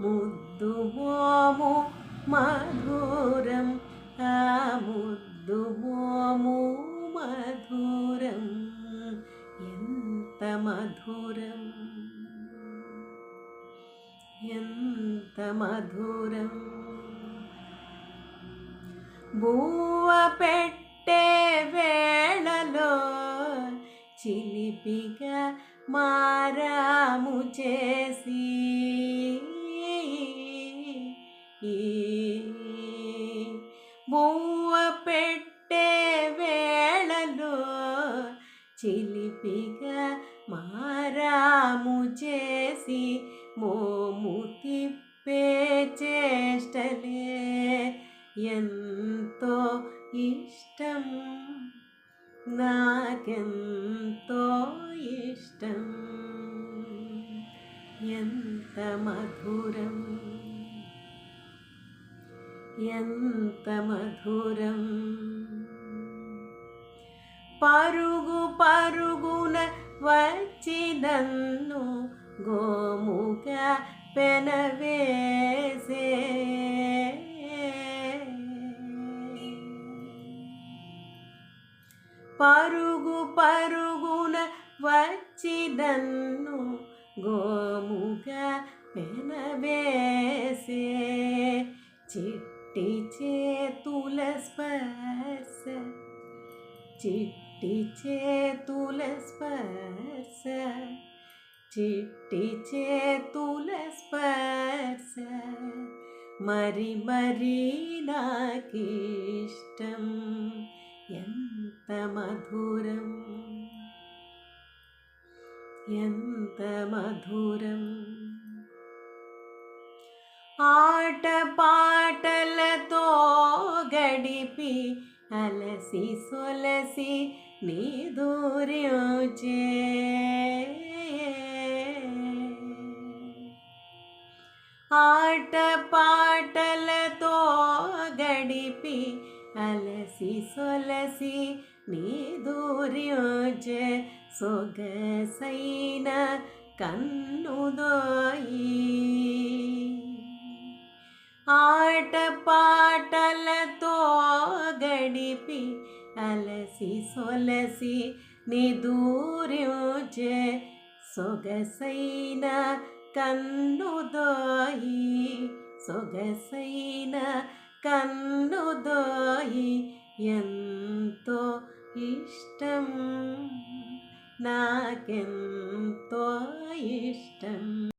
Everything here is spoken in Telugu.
ముద్దు మోము మధురం. ఆ ముద్దు మోము మధురం. ఎంత మధురం. ఎంత మధురం. బువ్వ పెట్టే వేళలో చిలిపిగా మారాము చేసి బువ్వ పెట్టే వేళలో చిలిపిగా మారాము చేసి మోము తిప్పే చేష్టలే. ఎంతో ఇష్టం నాకెంతో ఇష్టం. ఎంత మధురం. ఎంత మధురం. పరుగు పరుగున వచ్చి గోముఖ పెనవేసే. పరుగు పరుగున వచ్చి గోముఖ పెనవేసే. చిట్ തുലസ്പർശ. ചിട്ടിച്ചേ തുലസ്പർശ. ചിട്ടിച്ചേ തുലസ്പർശ. മരി മരീനാക്കിഷ്ടം എന്ത മധുരം. എന്ത മധുരം. ആട്ടപാ గడిపి అలసి సొలసి నీ దూర్యోచే ఆట పాటలతో గడిపి అలసి సొలసి నీ దూర్యోచే సొగసైన కన్నుదోయి ఆట పాటలతో గడిపి అలసి సొలసి నిదూర్యోచే సొగసైన కన్నుదోయి సొగసైన కన్నుదోయి ఎంతో ఇష్టం నాకెంతో ఇష్టం.